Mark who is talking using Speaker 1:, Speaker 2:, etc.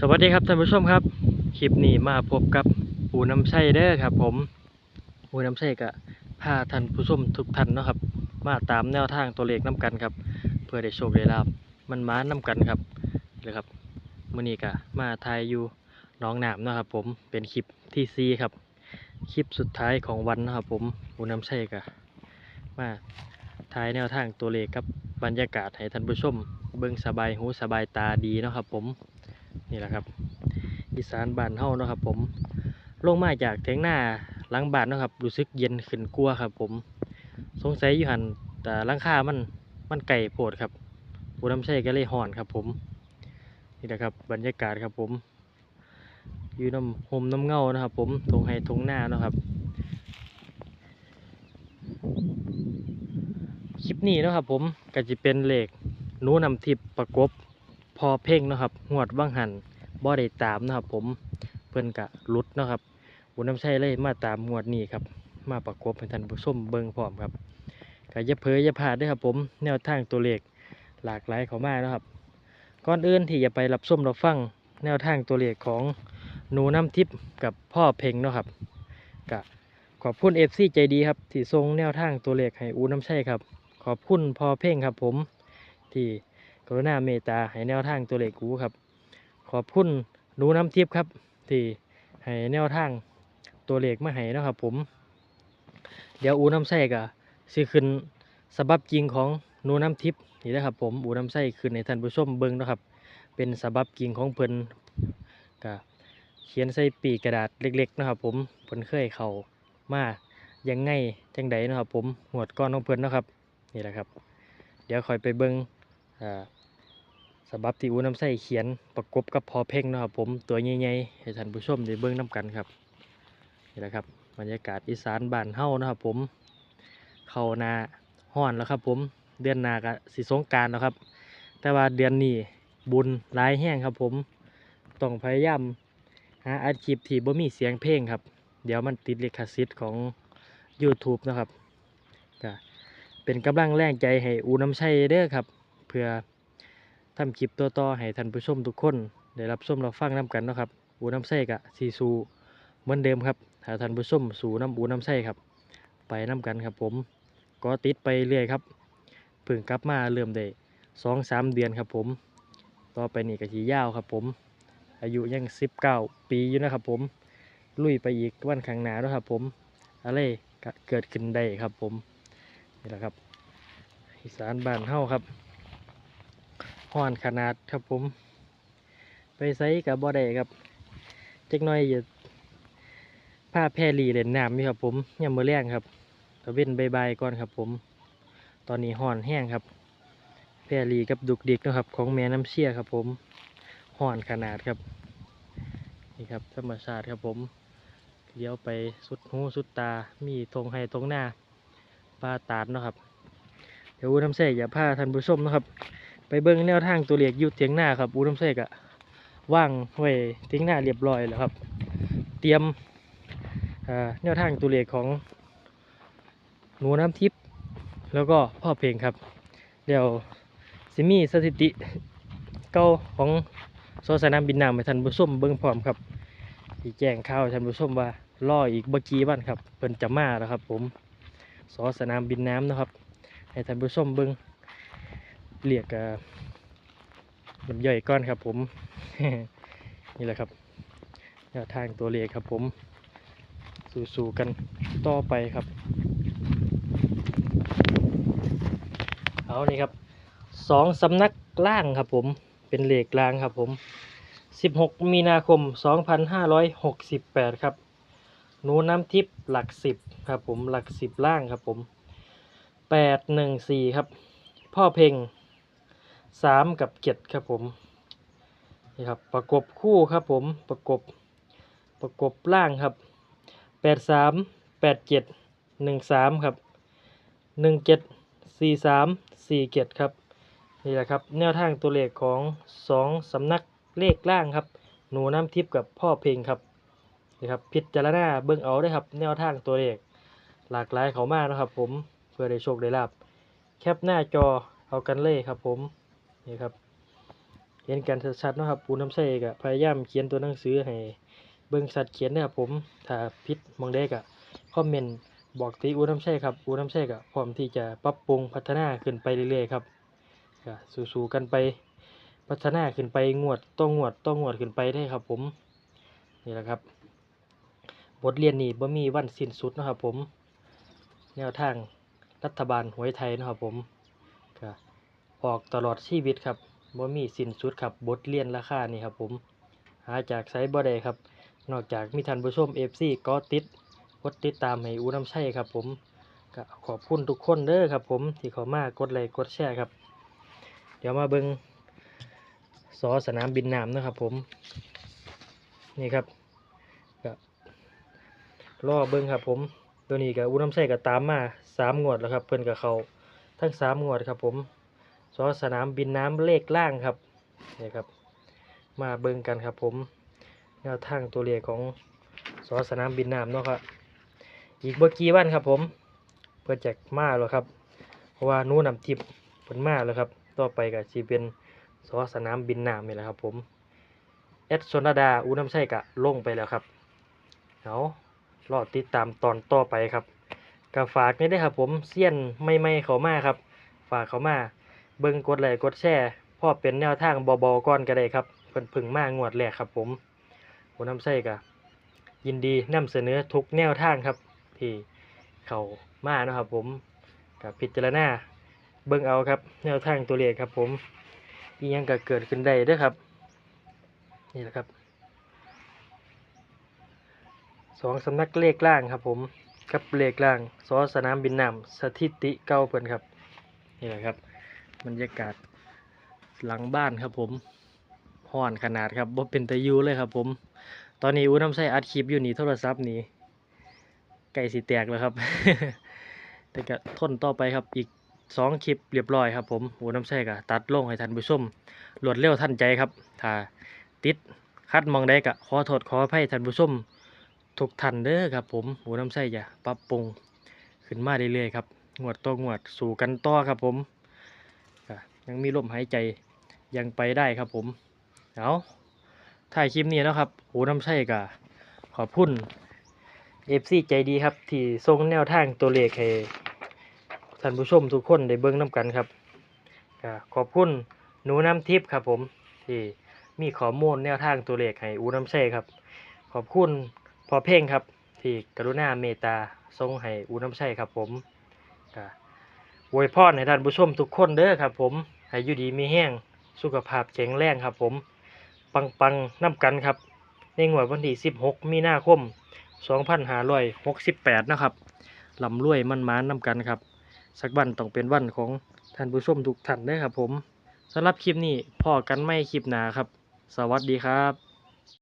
Speaker 1: สวัสดีครับท่านผู้ชมครับ คลิปนี้มาพบกับปูน้ำไส้เด้อครับ ผมปูน้ำไส้ก็พาท่านผู้ชมทุกท่านเนาะครับ มาตามแนวทางตัวเลขน้กันครับ เพื่อได้โชคได้ลาบมันมาน้กันครับเลยครับมื้อนี้ก็มาทายอยู่น้องน้ำเนาะครับ ผมเป็นคลิปที่ซีครับ คลิปสุดท้ายของวันนะครับ ผมปูน้ำไส้ก็มาทายแนวทางตัวเลขกับบรรยากาศให้ท่านผู้ชม เบิ่งสบายหูสบายตาดีเนาะครับ ผม นี่แหละครับอีสานบ้านเฮานะครับ ผมลงมาจากเถียงหน้าหลังบ้านนะครับรู้สึกเย็นขึ้นกลัวครับ ผมสงสัยอยู่หันแต่หลังคามันมันไก่โพดครับปูน้ำใช่ก็เลยห่อนครับ ผมนี่แหละครับ บรรยากาศครับ ผมอยู่น้ำหมน้ำเงานะครับ ผมทงไฮทงหน้านะครับคลิปนี้นะครับผมก็จะเป็นเหลขหนูนำทิพย์ประกบ พอเพ่งนะครับงวดว่างหันบ่ได้ตามนะครับ ผมเพิ่นกะลุดนะครับบุญน้ำใช้เลยมาตามงวดนี้ครับ มาประกบให้ท่านผู้ชมเบิงพร้อมครับก็อย่าเผลอย่าพลาดด้วยครับ ผมแนวทางตัวเลขหลากหลายเข้ามาเนะครับ ก่อนอื่นที่จะไปรับชมรับฟังแนวทางตัวเลขของหนูน้ำทิพย์กับพ่อเพ่งเนาะครับกะขอบคุณเอฟซีใจดีครับที่ส่งแนวทางตัวเลขให้อูน้ำใช่ครับ ขอบคุณพ่อเพ่งครับผมที่ กรุณาเมตตาให้แนวทางตัวเลขกูครับ ขอบคุณหนูน้ำทิพย์ครับ ที่ให้แนวทางตัวเลขมาให้นะครับ ผม เดี๋ยวอูน้ำไส้กะสิขึ้นสบับจริงของนูน้ำทิพย์นี่นะครับ ผมอูน้ำไส้ขึ้นในท่านผู้ชมเบิ้งนะครับ เป็นสบับจริงของเพิ่นกะเขียนใส่ปีกกระดาษเล็ก ๆ นะครับ ผมเพิ่นเคยเข้ามายังไงจังใดนะครับ ผมหวดก้อนของเพิ่นนะครับ นี่แหละครับ เดี๋ยวคอยไปเบิ้งอ่า สำหรับที่อูน้ำใส่เขียนประกบกับพอเพ่งนะครับผมตัวใหญ่ๆให้ท่านผู้ชมได้เบิ่งน้ำกันครับนี่แหละครับบรรยากาศอีสานบ้านเฮ้านะครับผมเข้านาห้อนแล้วครับผมเดือนนาก็สิสงการแล้วครับ แต่ว่าเดือนนี้บุญหลายแห้งครับผมต้องพยายามหาอาชีพที่บ่มีเสียงเพลงครับ เดี๋ยวมันติดลิขสิทธิ์ของ YouTube นะครับก็เป็นกำลังแรงใจให้อูน้ำชัยเด้อครับ เพื่อ ทำคลิปตัวต่อให้ท่านผู้ชมทุกคนได้รับชมรับฟังน้กันเนาะครับอูน้ำไส้กะสีสูเหมือนเดิมครับถ้าท่านผู้ชมสู่น้ำอูน้ำไส้ครับ ไปน้กันครับผมก็ติดไปเรื่อยครับเพิ่งกลับมาเริ่มได้สองสามเดือนครับผม ต่อไปนี่ก็สียาวครับผม อายุยังสิบเก้าปีอยู่นะครับผมลุยไปอีกวันข้างหน้าแล้วครับผมอะไรเกิดขึ้นได้ครับผมนี่แหละครับอีสานบ้านเฮาครับ ห้อนขนาดครับผม ไปไซกับบ่ได้ครับเจักน่อยอย่าผ้าแพรลีเล่นน้ำนี่ครับผมยามมื้อแรงครับตะเว้นใบายๆก่อนครับผม ตอนนี้ห้อนแห้งครับ แพรลีกับดุกดิกนะครับ ของแม่น้ำเชี่ยครับผมห้อนขนาดครับ นี่ครับธรรมชาติครับผมเลี้ยวไปสุดหูสุดตา มีทงไห้ทงหน้าปลาตาดนะครับ เดี๋ยวอูน้ำเสกอย่าพาท่านผู้ชมนะครับ ไปเบิ้งแนวทางตัวเลขยุดเทียงหน้าครับอูน้ำเสกอะว่างไว้เทียงหน้าเรียบร้อยแล้วครับ เตรียมแนวทางตัวเลขของหนูน้ำทิพย์แล้วก็พ่อเพลงครับ เดี๋ยวสิมีสถิติเก่าของสวนสนามบินน้ำให้ท่านผู้มเบิ้งพร้อมครับที่แจ้งข่าวท่านผู้มว่ารออีกเมื่อกี้วันครับเพิ่นจะมาแล้วครับ ผมสอสนามบินน้ำนะครับ ให้ท่านผู้ชมเบิ้ง เรียกอ่าน้ำย่อยก้อนครับผม นี่แหละครับแนวทางตัวเลขครับผม สู่ๆกันต่อไปครับ เอานี่ครับสองสำนักล่างครับผมเป็นเลขล่างครับผม 16 มีนาคม 2568 ครับหนูน้ำทิพย์หลักสิบครับผมหลักสิบล่างครับผมแปดหนึ่งสี่ครับ พ่อเพ่ง สามกับเจ็ดครับผมนี่ครับประกบคู่ครับผมประกบประกบล่างครับแปดสามแปดเจ็ดหนึ่งสามครับหนึ่งเจ็ดสี่สามสี่เจ็ดครับนี่แหละครับแนวทางตัวเลขของสองสำนักเลขล่างครับ หนูน้ำทิพย์กับพ่อเพลงครับนี่ครับพิจารณาเบิ่งเอาได้ครับ แนวทางตัวเลขหลากหลายเขามากนะครับ ผมเพื่อได้โชคได้ลาบแคปหน้าจอเอากันเลยครับผม นี่ครับ เห็นกันชัดๆนะครับปูน้ำใสก็พยายามเขียนตัวหนังสือให้เบิ่งสัดเขียนนะครับผมถ้าผิดหมองใดก็คอมเมนต์บอกติอูน้ำใสครับอูน้ำใสก็พร้อมที่จะปรับปรุงพัฒนาขึ้นไปเรื่อยๆครับก็สู้ๆกันไปพัฒนาขึ้นไปงวดต้องงวดต้องงวดขึ้นไปได้ครับ ผมนี่แหละครับบทเรียนนี้บ่มีวันสิ้นสุดนะครับผม แนวทางรัฐบาลหวยไทยนะครับผมก็ ออกตลอดชีวิตครับบ่มีสิ้นสุดครับบทเรียนราคานี่ครับผมหาจากไสบ่ได้ครับ นอกจากมีท่านผู้ชม FC ก็ติดกดติดตามให้อูน้ำใช่ครับผมก็ขอบคุณทุกคนเด้อครับผมที่เข้ามากดไลค์กดแชร์ครับ เดี๋ยวมาเบิงสอสนามบินน้ำนะครับผมนี่ครับก็รอเบิงครับผมตัวนี้กับอูน้ำใส่กับตามมาสามงวดแล้วครับ เพิ่อนกับเขาทั้งสามงวดครับผม สอสนามบินน้ำเลขล่างครับนี่ครับ มาเบิ่งกันครับผมแนวทางตัวเลขของสอสนามบินน้ำเนาะครับอีกเมื่อกี้วันครับผมเพื่อจะมาแล้วครับ เพราะว่านู้นำทิพย์เพิ่นมาแล้วครับ ต่อไปก็สิเป็นสอสนามบินน้ำนี่แหละครับผมแอดชนดาอูน้ำใส่กะลงไปแล้วครับเอารอติดตามตอนต่อไปครับก็ฝากนี่ได้ครับผมเซียนไม่ไม่เขามาครับ ฝากเขามา เบิ่งกดไลค์กดแชร์พ่อเป็นแนวทางบอๆก่อนก็ได้ครับเพิ่นพึ่งมางวดแรกครับผมผมน้ำใส่กะยินดีนำเสนอทุกแนวทางครับ ที่เขามานะครับผมกับพิจารณาเบิ่งเอาครับแนวทางตัวเลขครับ ผมอียังก็เกิดขึ้นได้ด้อครับ นี่แหละครับสองสำนักเลขล่างครับ ผมกับเลขล่างสอสนามบินน้ำสถิติเก่าเพิ่อนครับนี่แหละครับ บรรยากาศหลังบ้านครับผมห่อนขนาดครับบ่เป็นตะยูเลยครับผม ตอนนี้อูน้ำใส่อัดคลิปอยู่นี่โทรศัพท์นี่ไก่สิแตกแล้วครับ แต่ก็ทนต่อไปครับอีกสองคลิปเรียบร้อยครับผมอูน้ำใส่ก็ตัดลงให้ท่านผู้ชมรวดเร็วทันใจครับ ถ้าติดคัดมองได้ก็ขอโทษขออภัยท่านผู้ชมทุกท่านเด้อครับผมหูน้ำใส่จะปรับปรุงขึ้นมาเรื่อยๆครับงวดต่องวดสู่กันต่อครับผม ยังมีลมหายใจยังไปได้ครับผมเอาถ่ายคลิปนี้แล้วครับหูน้ำใส่ก็ขอบคุณเอฟซีใจดีครับ ที่ส่งแนวทางตัวเลขให้ท่านผู้ชมทุกคนได้เบิ่งน้ำกันครับก็ขอบคุณหนูน้ำทิพย์ครับผมที่มีข้อมูลแนวทางตัวเลขให้อูน้ำใส่ครับ ขอบคุณพอเพ่งครับ ที่กรุณาเมตตาทรงให้อูน้ำใช่ครับผมก็อวยพรให้ท่านผู้ชมทุกคนเด้อครับผม ให้อยู่ดีมีแห้ง สุขภาพแข็งแรงครับผม ปังปังน้ำกันครับ ในงวดวันที่ 16 มีนาคม 2568 นะครับลำรวยมันมานน้ำกันครับ สักวันต้องเป็นวันของท่านผู้ชมทุกท่านเด้อครับผมสำหรับคลิปนี้พอกันไม่คลิปหนาครับ สวัสดีครับ